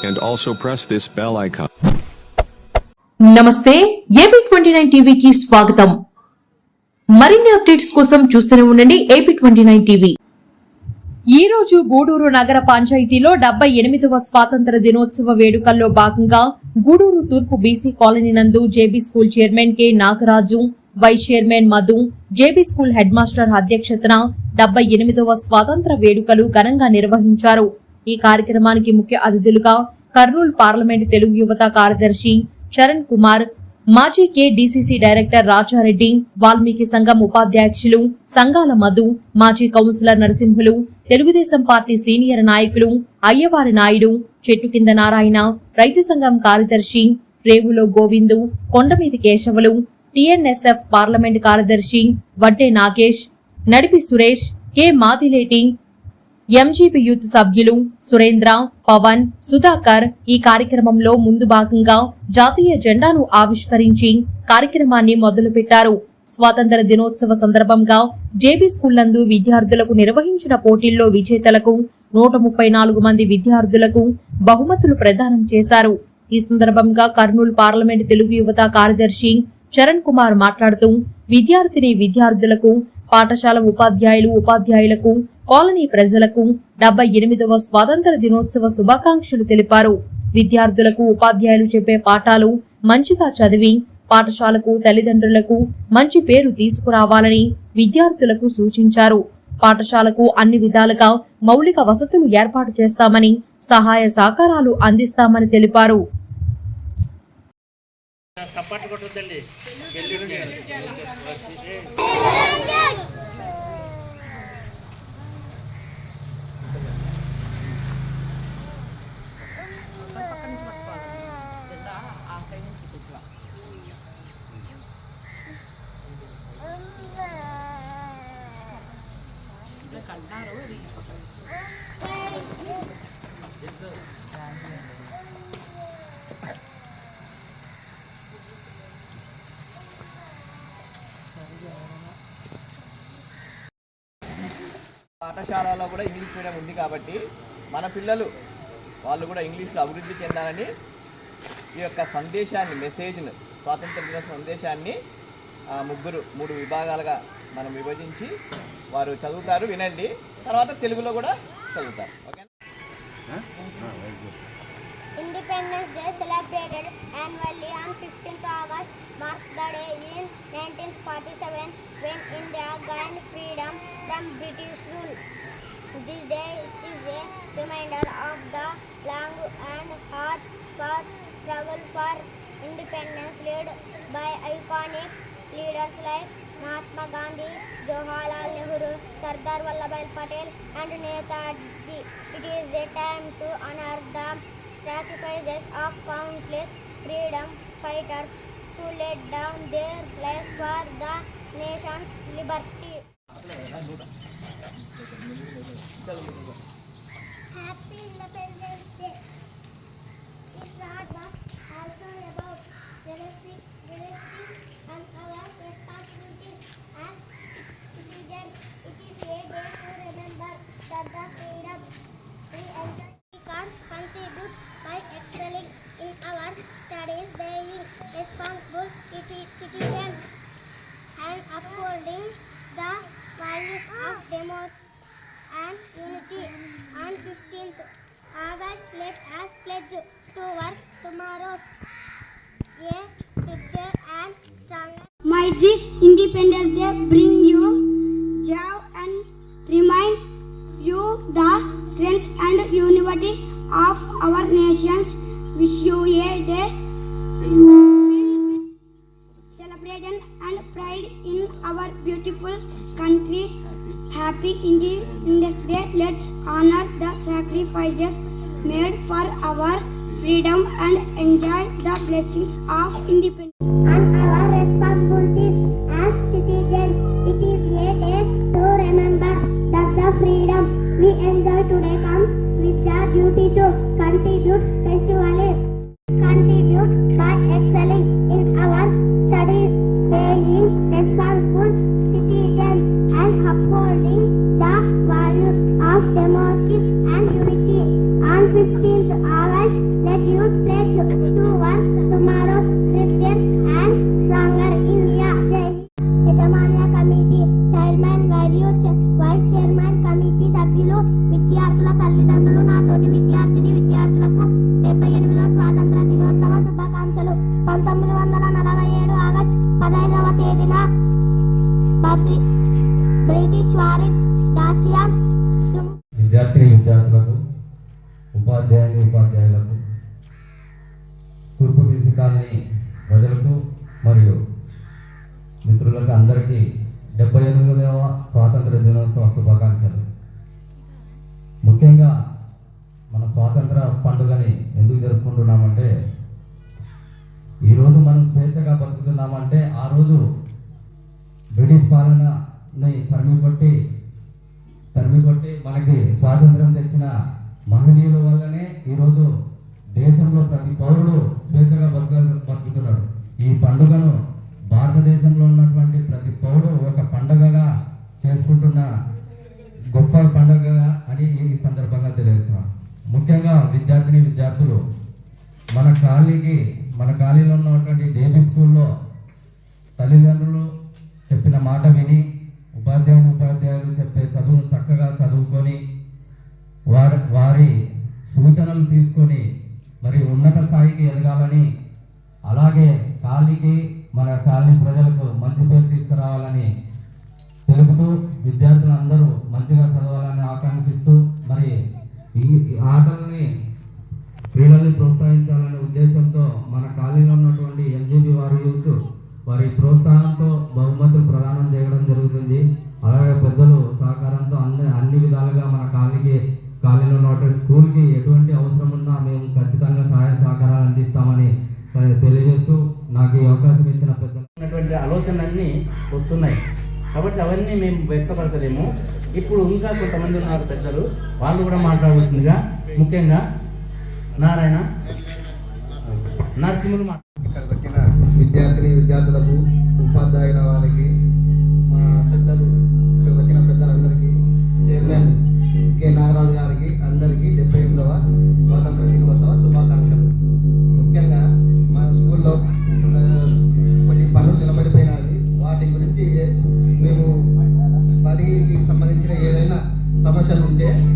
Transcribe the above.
and also press this bell icon. నమస్తే AP twenty nine టీవీకి స్వాగతం. మరిన్ని అప్డేట్స్ కోసం చూస్తూనే ఉండండి ఏపీ ట్వంటీ నైన్ టీవీ ఈ రోజు గూడూరు నగర పంచాయతీలో డెబ్బై ఎనిమిదవ స్వాతంత్ర దినోత్సవ వేడుకల్లో భాగంగా గూడూరు తూర్పు బీసీ కాలనీ నందు JB school chairman K Nagaraju vice chairman Madhu JB school head master అధ్యక్షతన డెబ్బై ఎనిమిదవ స్వాతంత్ర వేడుకలు ఘనంగా నిర్వహించారు. ఈ కార్యక్రమానికి ముఖ్య అతిథులుగా కర్నూలు పార్లమెంట్ తెలుగు యువత కార్యదర్శి చరణ్ కుమార్ మాజీ కేడీసీసీ డైరెక్టర్ రాజారెడ్డి వాల్మీకి సంఘం ఉపాధ్యక్షులు సంఘాల మధు మాజీ councillor Narasimhulu Telugu Desam party senior నాయకులు అయ్యవారి నాయుడు చెట్టు కింద నారాయణ రైతు సంఘం కార్యదర్శి రేవులో గోవిందు కొండమీది కేశవులు టిఎన్ఎస్ఎఫ్ పార్లమెంట్ కార్యదర్శి Vadde Nagesh Nadipi Suresh K Madileti MGP youth సభ్యులు సురేంద్ర పవన్ సుధాకర్ ఈ కార్యక్రమంలో ముందు భాగంగా జాతీయ జెండాను ఆవిష్కరించి కార్యక్రమాన్ని మొదలుపెట్టారు. స్వాతంత్ర దినోత్సవ సందర్భంగా జేబీ స్కూల్ నందు విద్యార్థులకు నిర్వహించిన పోటీల్లో విజేతలకు నూట ముప్పై నాలుగు మంది విద్యార్థులకు బహుమతులు ప్రదానం చేశారు. ఈ సందర్భంగా కర్నూలు పార్లమెంట్ తెలుగు యువత కార్యదర్శి చరణ్ కుమార్ మాట్లాడుతూ విద్యార్థిని విద్యార్థులకు పాఠశాల ఉపాధ్యాయులు ఉపాధ్యాయులకు కాలనీ ప్రజలకు డెబ్బై ఎనిమిదవ స్వాతంత్ర దినోత్సవ శుభాకాంక్షలు తెలిపారు. విద్యార్థులకు ఉపాధ్యాయులు చెప్పే పాఠాలు మంచిగా చదివి పాఠశాలకు తల్లిదండ్రులకు మంచి పేరు తీసుకురావాలని విద్యార్థులకు సూచించారు. పాఠశాలకు అన్ని విధాలుగా మౌలిక వసతులు ఏర్పాటు చేస్తామని సహాయ సహకారాలు అందిస్తామని తెలిపారు. కన్నారు పాఠశాలలో కూడా ఇంగ్లీష్ మీడియం ఉంది కాబట్టి మన పిల్లలు వాళ్ళు కూడా ఇంగ్లీష్లో అభివృద్ధి చెందాలని ఈ యొక్క సందేశాన్ని మెసేజ్ను స్వాతంత్ర దిన సందేశాన్ని ముగ్గురు మూడు విభాగాలుగా మనం విభజించి వారు చదువుతారు వినండి. తర్వాత తెలుగులో కూడా చదువుతారు. Independence day celebrated annually on fifteenth August mark the day in nineteen forty seven when India gain freedom from British rule. The day is a reminder of the long and hard for struggle for independence lead by iconic leaders like Mahatma Gandhi, Jawaharlal Nehru, Sardar Vallabhbhai Patel and Netaji. It is a time to honor the sacrifices of countless freedom fighters who laid down their lives for the nation's liberty. Happy Independence democracy and unity. On 15th August, let us pledge to work tomorrow's a and stronger. Might this Independence Day bring you Happy Independence Day. Let's honor the sacrifices made for our freedom and enjoy the blessings of independence. and our responsibilities as citizens. It is yet a day to remember that the freedom we enjoy today comes with the duty to contribute festivally, విద్యార్థి విద్యార్థిని విద్యార్థులకు ఉపాధ్యాయుని ఉపాధ్యాయులకు తూర్పు BC colony ప్రజలకు మరియు మిత్రులకు అందరికీ డెబ్బై ఎనిమిదవ స్వాతంత్ర దినోత్సవ మనకి స్వాతంత్రం తెచ్చిన మహనీయుల వల్లనే ఈరోజు దేశంలో ప్రతి పౌరుడు స్వేచ్ఛగా బతుక బతుకుతున్నాడు. ఈ పండుగను భారతదేశంలో ఉన్నటువంటి ప్రతి పౌరుడు ఒక పండుగగా చేసుకుంటున్న గొప్ప పండుగగా అని ఈ సందర్భంగా తెలియజేస్తున్నాం. ముఖ్యంగా విద్యార్థిని విద్యార్థులు మన ఖాళీకి మన ఖాళీలో ఉన్నటువంటి జేబీ సూచనలు తీసుకొని మరి ఉన్నత స్థాయికి ఎదగాలని అలాగే కాలికి మన కాలి ప్రజలకు మంచి పేరు తీసుకురావాలని తెలుపుతూ విద్యార్థులందరూ మంచిగా చదవాలని ఆకాంక్షిస్తూ మరి ఈ ఆటలని క్రీడల్ని ప్రోత్సహించాలనే ఉద్దేశంతో మన ఖాళీలో ఉన్నటువంటి ఎంజీబీ వారి యూత్ వారి ప్రోత్సాహంతో బహుమతులు ప్రదానం చేయడం జరుగుతుంది. అలాగే పెద్దలు సహకారంతో అన్ని అన్ని విధాలుగా మన కాలనీకి కాలేజీలో ఉన్నటువంటి స్కూల్ ఎటువంటి అవసరం ఉన్నా మేము ఖచ్చితంగా సహాయ సహకారాలు అందిస్తామని తె- తెలియజేస్తూ నాకు ఈ అవకాశం ఇచ్చిన ఉన్నటువంటి ఆలోచనలన్నీ వస్తున్నాయి. కాబట్టి అవన్నీ మేము వ్యక్తపరచలేము. ఇప్పుడు ఇంకా కొంతమంది ఉన్నారు పెద్దలు. వాళ్ళు కూడా మాట్లాడవలసిందిగా ముఖ్యంగా నారాయణ నరసింహులు మా ఇక్కడికి వచ్చిన విద్యార్థిని విద్యార్థులకు ఉపాధ్యాయుల సమస్యలు ఉంటే